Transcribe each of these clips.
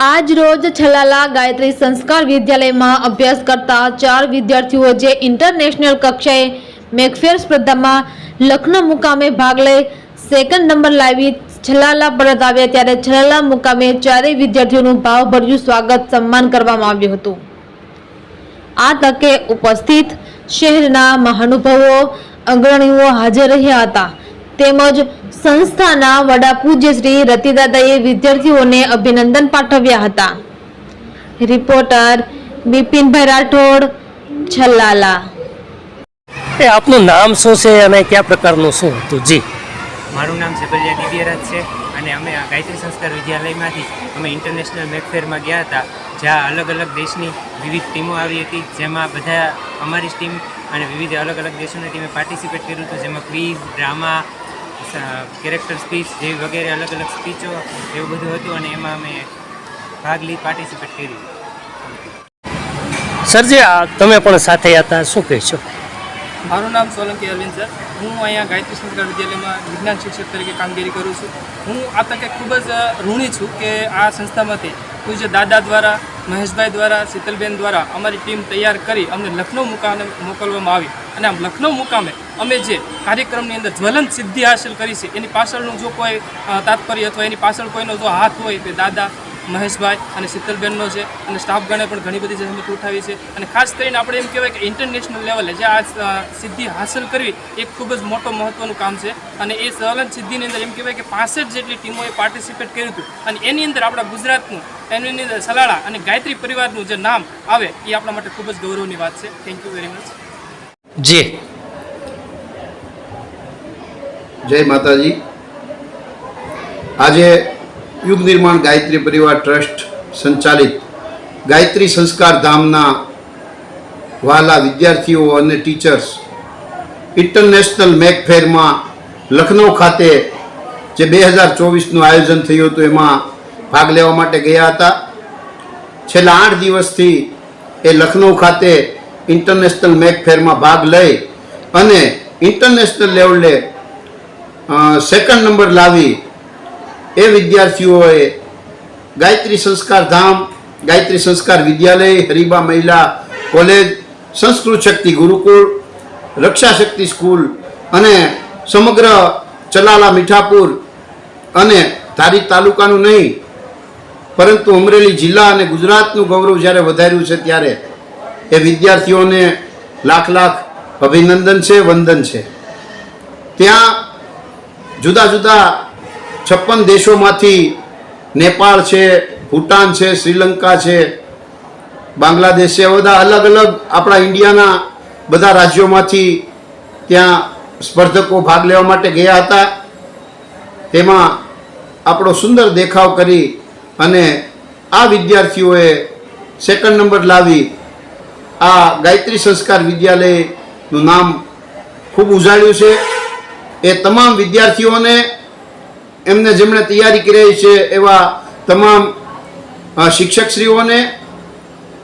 આજ રોજ છલાલા ગાયત્રી સંસ્કાર વિદ્યાલયમાં અભ્યાસ કરતા ચાર વિદ્યાર્થીઓ જે ઇન્ટરનેશનલ કક્ષાએ મેકફેર સ્પર્ધામાં લખનૌ મુકામે ભાગ લઈ સેકન્ડ નંબર લાવી છલાલા પરત આવ્યા ત્યારે છલાલા મુકામે ચારેય વિદ્યાર્થીઓનું ભાવભર્યું સ્વાગત સન્માન કરવામાં આવ્યું હતું. આ તકે ઉપસ્થિત શહેરના મહાનુભાવો, અગ્રણીઓ હાજર રહ્યા હતા. તેમજ સંસ્થાના વડા પૂજ્ય શ્રી રતિદાદાએ વિદ્યાર્થીઓને અભિનંદન પાઠવ્યા હતા. રિપોર્ટર બિપિનભાઈ રાઠોડ છલ્લાલા એ આપનું નામ શું છે અને કયા પ્રકારનું શું હતું? જી. મારું નામ સેબલિયા દિવ્યરાજ છે અને અમે આ ગાયત્રી સંસ્કાર વિદ્યાલયમાંથી અમે ઇન્ટરનેશનલ મેકફેરમાં ગયા હતા જ્યાં અલગ અલગ દેશની વિવિધ ટીમો આવી હતી જેમાં બધા અમારી ટીમ અને વિવિધ અલગ અલગ દેશોની ટીમે પાર્ટિસિપેટ કર્યું હતું જેમાં ક્વિઝ ડ્રામા કેરેક્ટર સ્પીચ જેવી વગેરે અલગ અલગ સ્પીચો એવું બધું હતું અને એમાં અમે ભાગ લઈ પાર્ટિસિપેટ કર્યું સર આ તમે પણ સાથે હતા શું કહેશો? મારું નામ સોલંકી અરવિંદ સર. હું અહીંયા ગાયત્રી સંસ્કાર વિદ્યાલયમાં વિજ્ઞાન શિક્ષક તરીકે કામગીરી કરું છું. હું આ તકે ખૂબ જ ઋણી છું કે આ સંસ્થામાંથી પૂજ્ય દાદા દ્વારા મહેશભાઈ દ્વારા શીતલબેન દ્વારા અમારી ટીમ તૈયાર કરી અમને લખનૌ મુકામે મોકલવામાં આવી. અને આમ લખનૌ મુકામે અમે જે કાર્યક્રમની અંદર જ્વલંત સિદ્ધિ હાંસલ કરી છે, એની પાછળનું જો કોઈ તાત્પર્ય અથવા એની પાછળ કોઈનો જો હાથ હોય, તે દાદા મહેશભાઈ અને શીતલબેનનો છે અને સ્ટાફગણે પણ ઘણી બધી જહેમત ઉઠાવી છે. અને ખાસ કરીને આપણે એમ કહેવાય કે ઇન્ટરનેશનલ લેવલે જે આ સિદ્ધિ હાંસલ કરવી, એ ખૂબ જ મોટો મહત્ત્વનું કામ છે. અને એ સલન સિદ્ધિની અંદર એમ કહેવાય કે પાસઠ જેટલી ટીમોએ પાર્ટિસિપેટ કર્યું હતું. અને એની અંદર આપણા ગુજરાતનું, એની અંદર સલાળા અને ગાયત્રી પરિવારનું જે નામ આવે, એ આપણા માટે ખૂબ જ ગૌરવની વાત છે. Thank you very much ji. જય માતાજી. આજે યુગ નિર્માણ ગાયત્રી પરિવાર ટ્રસ્ટ સંચાલિત ગાયત્રી સંસ્કાર ધામના વાલા વિદ્યાર્થીઓ અને ટીચર્સ ઇન્ટરનેશનલ મેકફેરમાં લખનૌ ખાતે જે બે હજાર ચોવીસનું આયોજન થયું હતું, એમાં ભાગ લેવા માટે ગયા હતા. છેલ્લા આઠ દિવસથી એ લખનૌ ખાતે ઇન્ટરનેશનલ મેકફેરમાં ભાગ લઈ અને ઇન્ટરનેશનલ લેવલે સેકન્ડ નંબર લાવી. એ વિદ્યાર્થીઓએ ગાયત્રી સંસ્કાર ધામ, ગાયત્રી સંસ્કાર વિદ્યાલય, હરિબા મહિલા કોલેજ, સંસ્કૃત શક્તિ ગુરુકુળ, રક્ષા શક્તિ સ્કૂલ અને સમગ્ર ચલાલા મીઠાપુર અને ધારી તાલુકાનું નહીં, પરંતુ અમરેલી જિલ્લા અને ગુજરાતનું ગૌરવ જ્યારે વધાર્યું છે ત્યારે એ વિદ્યાર્થીઓને લાખ લાખ અભિનંદન છે, વંદન છે. ત્યાં જુદા જુદા છપ્પન દેશોમાંથી નેપાળ છે, ભૂટાન છે, શ્રીલંકા છે, બાંગ્લાદેશ છે બધા અલગ અલગ આપણા ઇન્ડિયાના બધા રાજ્યોમાંથી ત્યાં સ્પર્ધકો ભાગ લેવા માટે ગયા હતા. તેમાં આપણો સુંદર દેખાવ કરી અને આ વિદ્યાર્થીઓએ સેકન્ડ નંબર લાવી. આ ગાયત્રી સંસ્કાર વિદ્યાલયનું નામ ખૂબ ઉજાળ્યું છે. એ તમામ વિદ્યાર્થીઓને એમને જેમણે તૈયારી કરી છે એવા તમામ શિક્ષકશ્રીઓને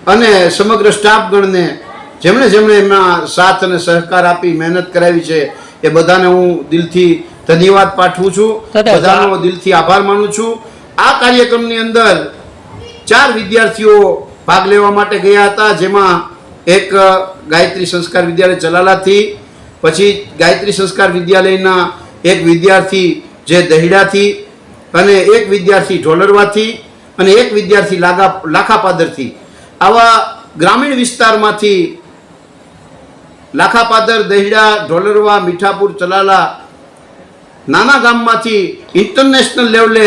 અને સમગ્ર સ્ટાફગણને જેમણે જેમણે એમના સાથ અને સહકાર આપી મહેનત કરાવી છે એ બધાને હું દિલથી ધન્યવાદ પાઠવું છું. બધાનો દિલથી આભાર માનું છું. આ કાર્યક્રમની અંદર ચાર વિદ્યાર્થીઓ ભાગ લેવા માટે ગયા હતા જેમાં એક ગાયત્રી સંસ્કાર વિદ્યાલય ચલાલાથી પછી ગાયત્રી સંસ્કાર વિદ્યાલયના એક વિદ્યાર્થી જે દહીડાથી અને એક વિદ્યાર્થી ઢોલરવાથી અને એક વિદ્યાર્થી લાગા લાખાપાદરથી. આવા ગ્રામીણ વિસ્તારમાંથી લાખાપાદર, દહીડા, ઢોલરવા, મીઠાપુર ચલાલા નાના ગામમાંથી ઇન્ટરનેશનલ લેવલે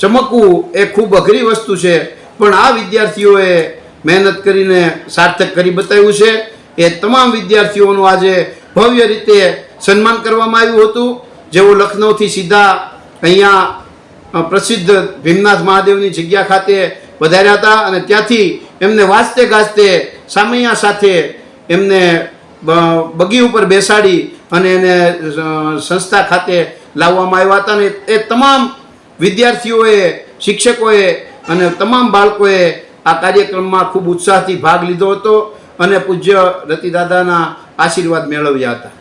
ચમકવું એ ખૂબ અઘરી વસ્તુ છે. પણ આ વિદ્યાર્થીઓએ મહેનત કરીને સાર્થક કરી બતાવ્યું છે. એ તમામ વિદ્યાર્થીઓનું આજે ભવ્ય રીતે સન્માન કરવામાં આવ્યું હતું, જેઓ લખનૌથી સીધા અહીંયા પ્રસિદ્ધ ભીમનાથ મહાદેવની જગ્યા ખાતે વધાર્યા હતા અને ત્યાંથી એમને વાંચતે ગાજતે સામૈયા સાથે એમને બગી ઉપર બેસાડી અને એને સંસ્થા ખાતે લાવવામાં આવ્યા હતા અને એ તમામ વિદ્યાર્થીઓએ, શિક્ષકોએ અને તમામ બાળકોએ આ કાર્યક્રમમાં ખૂબ ઉત્સાહથી ભાગ લીધો હતો અને પૂજ્ય રતિદાદાના આશીર્વાદ મેળવ્યા હતા.